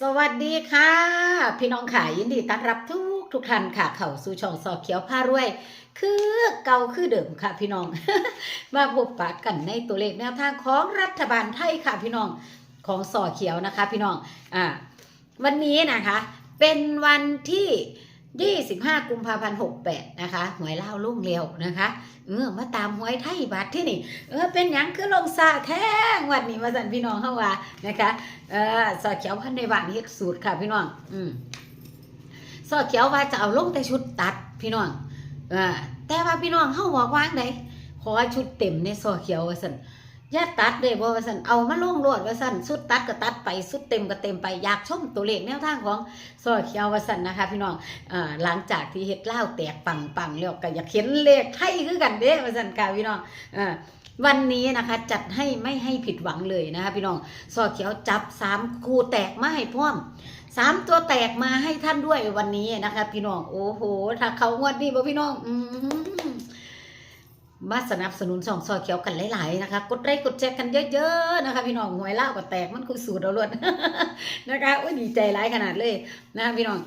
สวัสดีค่ะ พี่น้องค่ะยินดีต้อนรับทุกทุกท่านค่ะ เข้าสู่ช่องสอบเขียวผ้ารวย คือเก่าคือเดิมค่ะ พี่น้อง มาพบปะกันในตัวเลขแนวทางของรัฐบาลไทยค่ะ พี่น้องของสอเขียวนะคะ พี่น้องอ่าวันนี้นะคะ เป็นวันที่ 25 กุมภาพันธ์68 นะคะ หวยเล่าลุ่งเร็วนะคะ เออ มาตามหวยไทยบัตรที่นี่ เออ เป็นยังคือลงซาแท้งวันนี้มาสั่นพี่น้องเข้าว่านะคะ เออสอเขียวพันในบ้านเฮ็ดสูตรค่ะพี่น้อง อืมสอเขียวว่าจะเอาลงแต่ชุดตัดพี่น้อง เออแต่ว่าพี่น้องเฮาบอกว่างไดขอชุดเต็มในสอเขียวว่าซั่น อย่าตัดเลยบ่ว่าซั่นเอามาลงโลดว่าซั่นชุดตัดก็ตัดไปชุดเต็มก็เต็มไปอยากชมตัวเลขแนวทางของสอเขียวว่าซั่นนะคะ พี่น้องหลังจากที่เฮ็ดเล่าแตกปังปังๆแล้วก็อยากเห็นเลขไทยคือกันเด้ว่าซั่นค่ะพี่น้องอวันนี้นะคะจัดให้ไม่ให้ผิดหวังเลยนะคะพี่น้องซอเขียวจับสามคูแตกมาให้พร้อมสามตัวแตกมาให้ท่านด้วยวันนี้นะคะ พี่น้องโอ้โหถ้าเขางวดนี้บ่พี่น้อง อื มาสนับสนุนช่องซอยเขียวกันหลายๆนะคะ กดไลค์กดแชร์กันเยอะๆนะคะ พี่น้องหวยเล่าก็แตกมันคือสูตรเราล้วนนะคะโอ้ยดีใจหลายขนาดเลยนะคะพี่น้อง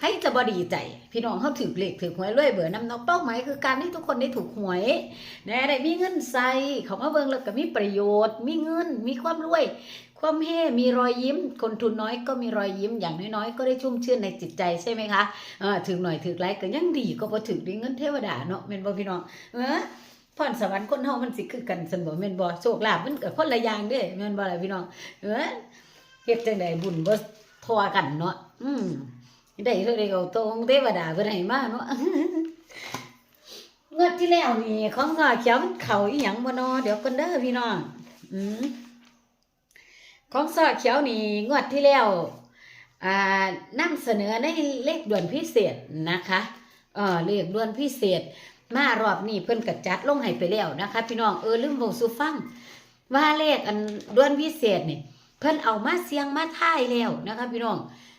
ให้จะบดีใจ พี่น้องเขาถือเลขถือหวยรวยเบื่อน้ำนกเป้าหมายคือการที่ทุกคนได้ถูกหวยนะได้มีเงินใส่เขามาเบิ่งแล้วก็มีประโยชน์ มีเงิน มีความรวย ความเฮมีรอยยิ้ม คนทุนน้อยก็มีรอยยิ้มอย่างน้อยๆ ก็ได้ชุ่มชื่นในจิตใจใช่ไหมคะเออถึงหน่อยถึงไรก็ยังดีก็พอถึงได้เงินเทวดาเนาะแม่นบ่พี่น้องเออ พรสวรรค์คนเฮามันสิคือกันซั่นบ่แม่นบ่โชคลาภมันก็คนละอย่างเด้แม่นบ่ล่ะพี่น้องเออเฮ็ดจังไดบุญบ่ทอกันเนาะอืมได้เท่าใดก็เอาตรงเทวดาเพิ่นให้มาเนาะงวดที่แล้วนี่ของงอเขียวมันเข้าอีหยังบ่เนาะเดี๋ยวกันเด้อพี่น้องอืมของซอเขียวนี่งวดที่แล้วอ่านำเสนอในเลขด่วนพิเศษนะคะเออเลขด่วนพิเศษ มารอบนี้เพิ่นกระจัดลงให้ไปแล้วนะคะ พี่น้องเออลืมบอกสู่ฟังว่าเลขอันด่วนพิเศษนี่เพิ่นเอามาเสียงมาท่ายแล้วนะคะ พี่น้อง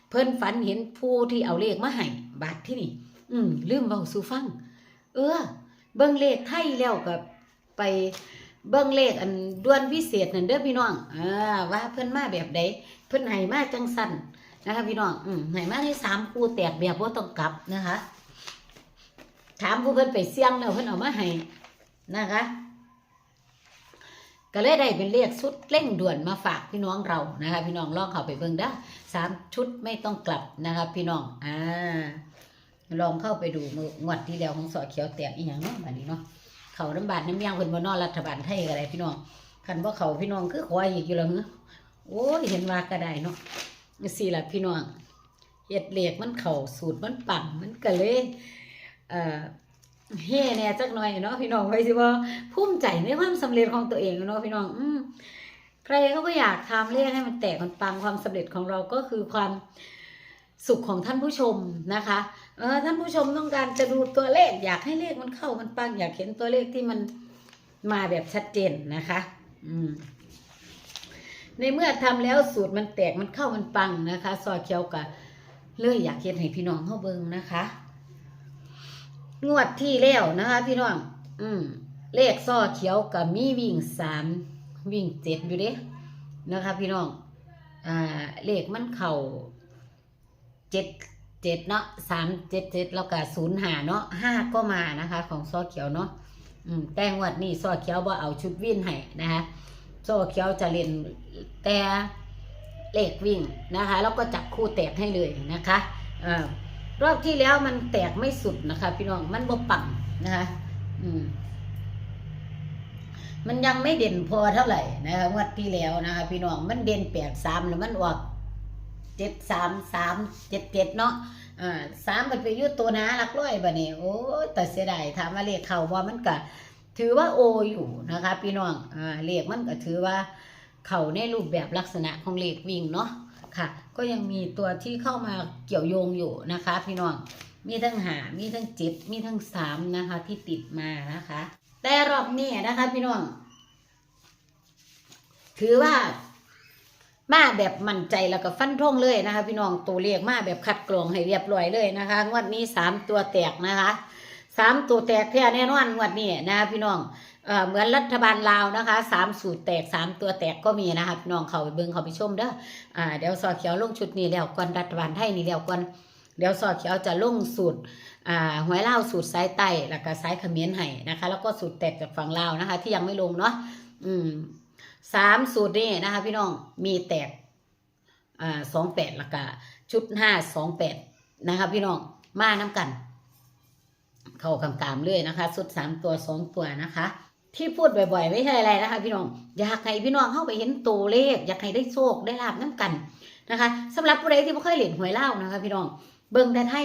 เพิ่นฝันเห็นผู้ที่เอาเลขมาให้บาทที่นี่ อืมลืมบอกสู่ฟัง เออ เบิ่งเลขไทยแล้วก็ไปเบิ่งเลขอันด่วนพิเศษนั่นเด้อพี่น้องอ่าว่าเพิ่นมาแบบใดเพิ่นให้มาจังสั่นนะคะ พี่น้อง อืมให้มาให้สามคู่แตกแบบบ่าต้องกลับนะคะ ถามผู้เพิ่นไปเสี่ยงแล้วเพิ่นเอามาให้นะคะก็เลยได้เป็นเลขชุดเร่งด่วนมาฝากพี่น้องเรานะคะ พี่น้องลองเข้าไปเบิ่งได้สามชุดไม่ต้องกลับนะคะพี่น้องอ่าลองเข้าไปดูมืองวดที่แล้วของสอเขียวแตกอีหยังเนาะบัดนี้เนาะเขาน้ำบาดน้ำเมียงเพิ่นบ่นอนรัฐบาลไทยก็ได้พี่น้องคันบ่าเขาพี่น้องคือขออีกอยู่แล้วเหรอโอ้ยเห็นว่าก็ได้เนาะจังซี่ละพี่น้องเฮ็ดเหลขมันเข้าสูตรมันปังมันก็เลย เอ่อเฮ่แน่จักหน่อยเนาะพี่น้องไว้สิว่าภูมิใจในความสำเร็จของตัวเองเนาะพี่น้อง อืใครเขาก็อยากทำเลขให้มันแตกมันปังความสำเร็จของเราก็คือความสุขของท่านผู้ชมนะคะเออท่านผู้ชมต้องการจะดูตัวเลข อยากให้เลขมันเข้ามันปัง อยากเห็นตัวเลขที่มันมาแบบชัดเจนนะคะ อืม ในเมื่อทำแล้วสูตรมันแตกมันเข้ามันปังนะคะ ซอเขียวกะเลยอยากเห็นให้พี่น้องเข้าเบิงนะคะ งวดที่แล้วนะคะ พี่น้อง อืม เลขซ้อเขียวกับมีวิ่งสามวิ่งเจ็ดอยู่เด้นะคะ พี่น้อง อ่า เลขมันเข่าเจ็ดเจ็ดเนาะสามเจ็ดเจ็ดแล้วก็ศูนย์หาเนาะห้าก็มานะคะ ของซอเขียวเนาะอืมแต่งวดนี้ซอเขียวบ่เอาชุดวิ่งให้นะคะซอเขียวจะเล่นแต่เลขวิ่งนะคะ แล้วก็จับคู่แตกให้เลยนะคะ อ่อ รอบที่แล้วมันแตกไม่สุดนะคะ พี่น้องมันบ่ปังนะคะอืม มันยังไม่เด่นพอเท่าไหร่นะคะงวดที่แล้วนะคะ พี่น้องมันเด่นแปดสามแล้วมันออกเจ็ดสามสามเจ็ดเจ็ดเนาะอ่าสามมันไปอยุตัวหนาหลักร้อยบ่เนี่ยโอ้แต่เสียดายถามว่าเลขเขาว่ามันก็ถือว่าโออยู่นะคะ พี่น้องอ่าเลขมันก็ถือว่า เขาในรูปแบบลักษณะของเลขวิ่งเนาะ ค่ะ ก็ยังมีตัวที่เข้ามาเกี่ยวโยงอยู่นะคะ พี่น้องมีทั้งหามีทั้งจ็ดมีทั้งสามนะคะ ที่ติดมานะคะ แต่รอบนี้นะคะ พี่น้อง ถือว่ามาแบบมั่นใจแล้วก็ฟันธงเลยนะคะ พี่น้องตัวเลขมาแบบคัดกรองให้เรียบร้อยเลยนะคะงวดนี้สามตัวแตกนะคะสามตัวแตกแท้แน่นอนงวดนี้นะคะพี่น้อง เหมือนรัฐบาลลาวนะคะสามสูตรแตกสามตัวแตกก็มีนะคะน้องเขาไปเบิ่งเขาไปชมเด้ออ่าเดี๋ยวซอเขียวลงชุดนี้แล้วก่อนรัฐบาลไทยนี่แล้วก่อนเดี๋ยวซอเขียวจะลงสูตรอ่าหวยลาสูตรสายใต้แล้วก็สายเขมิ้นให้นะคะ แล้วก็สูตรแตกจากฝั่งลาวนะคะ ที่ยังไม่ลงเนาะอืมสามสูตรนี่นะคะ พี่น้องมีแตกอ่าสองแปดแล้วก็ชุดห้าสองแปดนะคะ พี่น้องมาน้ำกัน เข้ากำกามเลยนะคะ สุดสามตัวสองตัวนะคะ ที่พูดบ่อยๆ ไม่ใช่อะไรนะคะ พี่น้องอยากให้พี่น้องเข้าไปเห็นตัวเลข อยากให้ได้โชคได้ลาบน้ำกันนะคะสำหรับผู้ใดที่ไม่เคยเล่นหวยเล่านะคะ พี่น้องเบิ่งได้ให้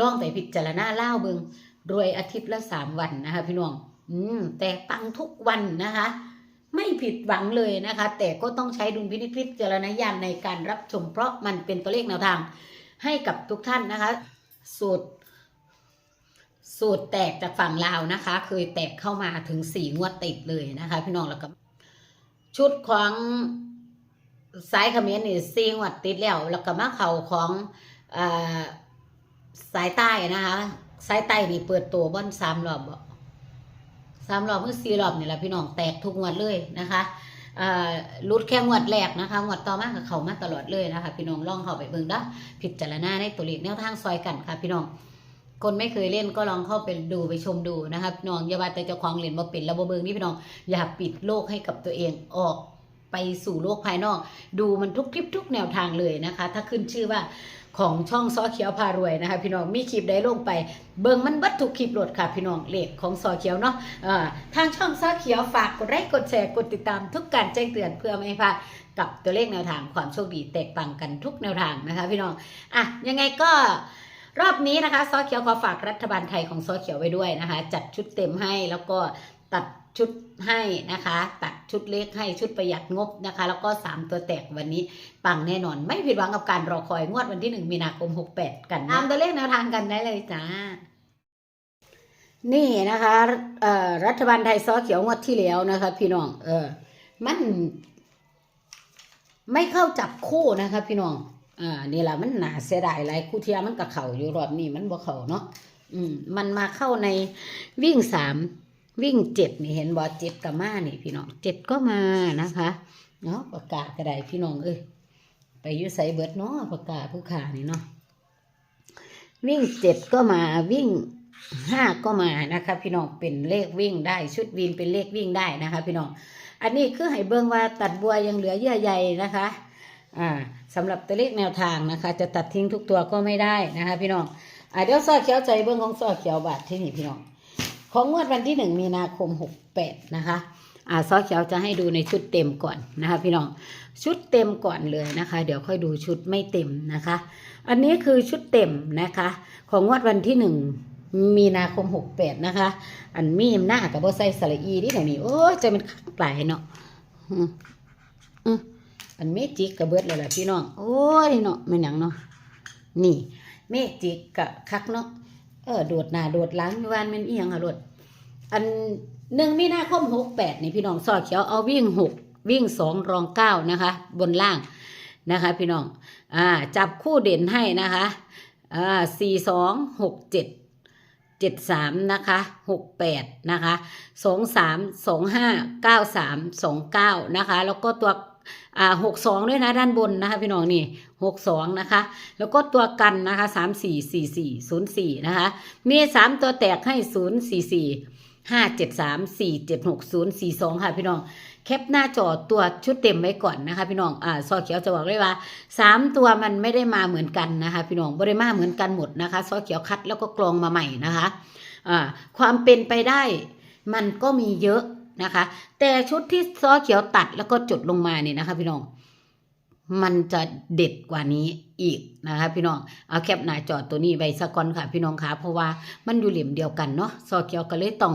ลองไปพิจารณาเล่าเบิ่งรวยอาทิตย์ละสามวันนะคะ พี่น้อง อืมแต่ปังทุกวันนะคะ ไม่ผิดหวังเลยนะคะ แต่ก็ต้องใช้ดุลพินิจพิจารณญาณในการรับชมเพราะมันเป็นตัวเลขแนวทางให้กับทุกท่านนะคะ สูตร สูตรแตกจากฝั่งลาวนะคะ เคยแตกเข้ามาถึงสี่งวดติดเลยนะคะ พี่น้องแล้วก็ชุดของสายเขมิ้นนี่สี่งวดติดแล้ว แล้วก็มาเข่าของอสายใต้นะคะสายใต้นี่เปิดตัวบอนสามรอบสามรอบเมื่อสี่รอบนี่แหละพี่น้องแตกทุกงวดเลยนะคะรุดแค่งวดแรกนะคะงวดต่อมากับเขามาตลอดเลยนะคะ พี่น้องลองเข้าไปเบิ่งด้อพิจารณาในตัวเลขแนวทางซอยกันค่ะ พี่น้อง คนไม่เคยเล่นก็ลองเข้าไปดูไปชมดูนะครับน้องอย่าว่าแต่เจ้าของเล่นบ่เป็นระบบเบิงนี่พี่น้องอย่าปิดโลกให้กับตัวเองออกไปสู่โลกภายนอก ดูมันทุกคลิปทุกแนวทางเลยนะคะ ถ้าขึ้นชื่อว่าของช่องซอเขียวพารวยนะคะพี่น้องมีคลิปได้ลงไป เบิ่งมันบัดทุกคลิปโหลดค่ะพี่น้องเลขของซอเขียวเนาะอ่าทางช่องซอเขียวฝากกดไลค์กดแชร์กดติดตามทุกการแจ้งเตือนเพื่อไม่ให้พลาดกับตัวเลขแนวทางความโชคดีแตกต่างกันทุกแนวทางนะคะพี่น้องอะยังไงก็ รอบนี้นะคะซอเขียวขอฝากรัฐบาลไทยของซอเขียวไว้ด้วยนะคะ จัดชุดเต็มให้แล้วก็ตัดชุดให้นะคะ ตัดชุดเล็กให้ชุดประหยัดงบนะคะ แล้วก็ 3 ตัวแตกวันนี้ปังแน่นอน ไม่ผิดหวังกับการรอคอยงวดวันที่ 1 มีนาคม 68 กันตามตัวเลขแนวทางกันได้เลยจ้านี่นะคะรัฐบาลไทยซอเขียวงวดที่แล้วนะคะ พี่น้อง เออ มัน ไม่เข้าจับคู่นะคะ พี่น้อง อ่านี่แหละมันหนาเสียดายหลายคู่เทียมันกับเข่าอยู่รอบนี้มันบ่เข่าเนาะอืมมันมาเข้าในวิ่งสามวิ่งเจ็ดนี่เห็นบอเจ็ดกับมานี่พี่น้องเจ็ดก็มานะคะเนาะประกาศกระไดพี่น้องเอ้ยไปยุใส่เบิร์ดเนาะประกาศผู้ขานี่เนาะวิ่งเจ็ดก็มาวิ่งห้าก็มานะคะพี่น้องเป็นเลขวิ่งได้ชุดวินเป็นเลขวิ่งได้นะคะ พี่น้องอันนี้คือให้เบิ่งว่าตัดบัวยังเหลือเยื่อใยนะคะ อ่าสำหรับตัวเลขแนวทางนะคะ จะตัดทิ้งทุกตัวก็ไม่ได้นะคะ พี่น้องอ่าเดี๋ยวซอเขียวใจเบื้องของซอเขียวบาทที่นี่พี่น้องของงวดวันที่หนึ่งมีนาคมหกแปดนะคะอ่าซอเขียวจะให้ดูในชุดเต็มก่อนนะคะ พี่น้องชุดเต็มก่อนเลยนะคะ เดี๋ยวค่อยดูชุดไม่เต็มนะคะ อันนี้คือชุดเต็มนะคะ ของงวดวันที่หนึ่งมีนาคมหกแปดนะคะ อันมีหน้ากับโบไซสระอีนี่เดี๋ยวนี้โอ้ใจะมันขักหลายเนาะ อันเมจิกกระเบิดเลยล่ะพี่น้อง โอ้ยเนาะแม่นหยังเนาะ นี่ เมจิกกะคักเนาะ เออ โดดหน้าโดดหลังวานม่นเอียงอะโดดอันหนึ่งมีนาคมหกแปดนี่พี่น้องซอเขียวเอาวิ่งหกวิ่งสองรองเก้านะคะ บนล่างนะคะ พี่น้อง อ่า จับคู่เด่นให้นะคะอ่าสี่สองหกเจ็ดเจ็ดสามนะคะหกแปดนะคะสองสามสองห้าเก้าสามสองเก้านะคะ แล้วก็ตัว อ่าหกสองด้วยนะด้านบนนะคะพี่น้องนี่หกสองนะคะ แล้วก็ตัวกันนะคะสามสี่สี่สี่ศูนย์สี่นะคะมีสามตัวแตกให้ศูนย์สี่สี่ห้าเจ็ดสามสี่เจ็ดหกศูนย์สี่สองค่ะพี่น้องแคปหน้าจอตัวชุดเต็มไว้ก่อนนะคะพี่น้องอ่าซอเขียวจะบอกเลยว่าสามตัวมันไม่ได้มาเหมือนกันนะคะพี่น้องไม่ได้มาเหมือนกันหมดนะคะซอเขียวคัดแล้วก็กรองมาใหม่นะคะอ่าความเป็นไปได้มันก็มีเยอะ นะคะ แต่ชุดที่ซอเขียวตัดแล้วก็จดลงมาเนี่ยนะคะพี่น้องมันจะเด็ดกว่านี้อีกนะคะพี่น้องเอาแคปหน้าจอตัวนี้ไว้สักก่อนค่ะ พี่น้องคะเพราะว่ามันอยู่เหลี่ยมเดียวกันเนาะซอเขียวก็เลยต้อง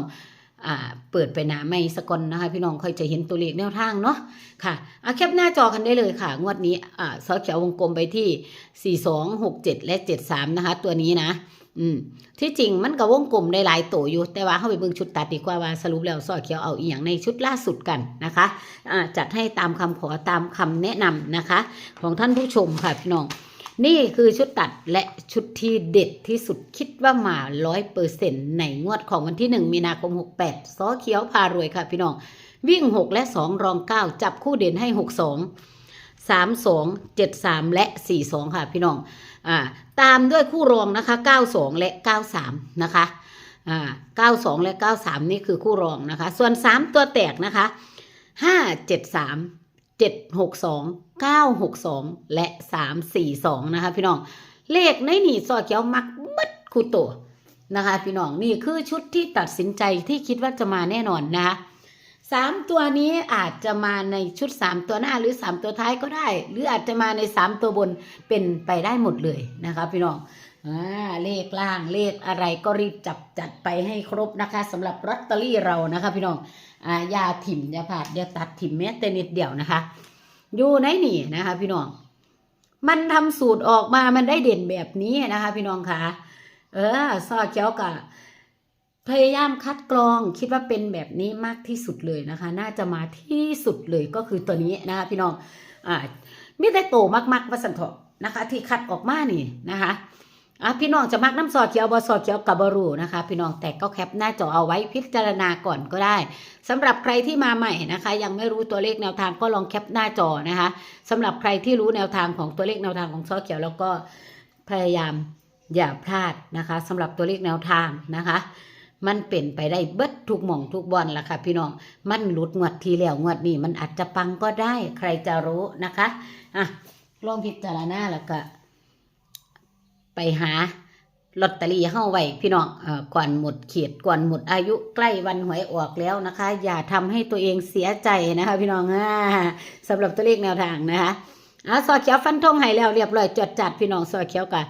อเปิดไปหนาไม่สกอนนะคะ พี่น้องค่อยจะเห็นตัวเลขแนวทางเนาะค่ะเอาแคปหน้าจอกันได้เลยค่ะ งวดนี้อซอเขียววงกลมไปที่ 4 2 6 7 และ 73 นะคะ ตัวนี้นะ อืมที่จริงมันก็วงกลมได้หลายตัวอยู่ แต่ว่าเข้าไปเบิ่งชุดตัดดีกว่าว่าสรุปแล้วซอเขียวเอาอีหยังในชุดล่าสุดกันนะคะอ่าจัดให้ตามคำขอตามคำแนะนำนะคะ ของท่านผู้ชมค่ะพี่น้องนี่คือชุดตัดและชุดที่เด็ดที่สุดคิดว่ามาร้อยเปอร์เซ็นต์ในงวดของวันที่1มีนาคม68ซอเขียวพารวยค่ะพี่น้อง วิ่ง6และ2รอง9จับคู่เด่นให้6 2 3 2 7 3และ4 2ค่ะพี่น้อง อ่าตามด้วยคู่รองนะคะ 92 และ 93 นะคะอ่า92 และ 93 นี่คือคู่รองนะคะ ส่วน 3 ตัวแตกนะคะ 5 7 3 7 6 2 9 6 2 และ 3 4 2 นะคะ พี่น้องเลขในหนีซอเขียวมักบัดคู่ตัวนะคะ พี่น้องนี่คือชุดที่ตัดสินใจที่คิดว่าจะมาแน่นอนนะคะ สามตัวนี้อาจจะมาในชุดสามตัวหน้าหรือสามตัวท้ายก็ได้ หรืออาจจะมาในสามตัวบนเป็นไปได้หมดเลยนะคะพี่น้องอเลขล่างเลขอะไรก็รีบจับจัดไปให้ครบนะคะสำหรับลอตเตอรี่เรานะคะพี่น้องอย่าถิ่มอย่าผาดอย่าตัดถิ่มแม้แต่นิดเดียวนะคะอยู่ในนี่นะคะ พี่น้อง มันทำสูตรออกมามันได้เด่นแบบนี้นะคะ พี่น้องคะเออซอเขียวกับ พยายามคัดกรองคิดว่าเป็นแบบนี้มากที่สุดเลยนะคะ น่าจะมาที่สุดเลยก็คือตัวนี้นะคะพี่น้องอ่ามีแต่โตมากๆว่าสันเถาะนะคะ ที่คัดออกมานี่นะคะอะพี่น้องจะมักน้ำซอเขียวบอซอเขียวกับบรูนะคะ พี่น้องแต่ก็แคปหน้าจอเอาไว้พิจารณาก่อนก็ได้สำหรับใครที่มาใหม่นะคะ ยังไม่รู้ตัวเลขแนวทางก็ลองแคปหน้าจอนะคะสำหรับใครที่รู้แนวทางของตัวเลขแนวทางของซอเขียวแล้วก็พยายามอย่าพลาดนะคะสำหรับตัวเลขแนวทางนะคะ มันเป็นไปได้เบิดทุกหม่องทุกบอลล่ะค่ะ พี่น้อง มันหลุดงวดทีแล้วงวดนี้มันอาจจะปังก็ได้ ใครจะรู้นะคะอะลองพิจารณาแล้วก็ ไปหาลอตเตอรี่เข้าไว้พี่น้องเอ่อก่อนหมดเขตก่อนหมดอายุใกล้วันหวยออกแล้วนะคะ อย่าทำให้ตัวเองเสียใจนะคะ พี่น้องอ่าสำหรับตัวเลขแนวทางนะคะเอาซอเขียวฟันธงให้แล้วเรียบร้อยจดจัดพี่น้องซอเขียวกัน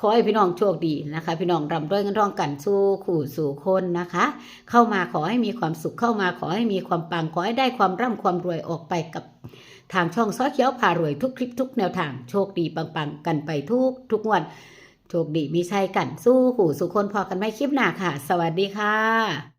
ขอให้พี่น้องโชคดีนะคะ พี่น้องร่ำรวยเงินทองกันสู้ขู่สู่คนนะคะ เข้ามาขอให้มีความสุขเข้ามาขอให้มีความปังขอให้ได้ความร่ำความรวยออกไปกับทางช่องซ้อเขียวพารวยทุกคลิปทุกแนวทางโชคดีปังๆกันไปทุกทุกวันโชคดีมีชัยกันสู้ขู่สู่คนพอกันไม่คลิปหน้าค่ะ สวัสดีค่ะ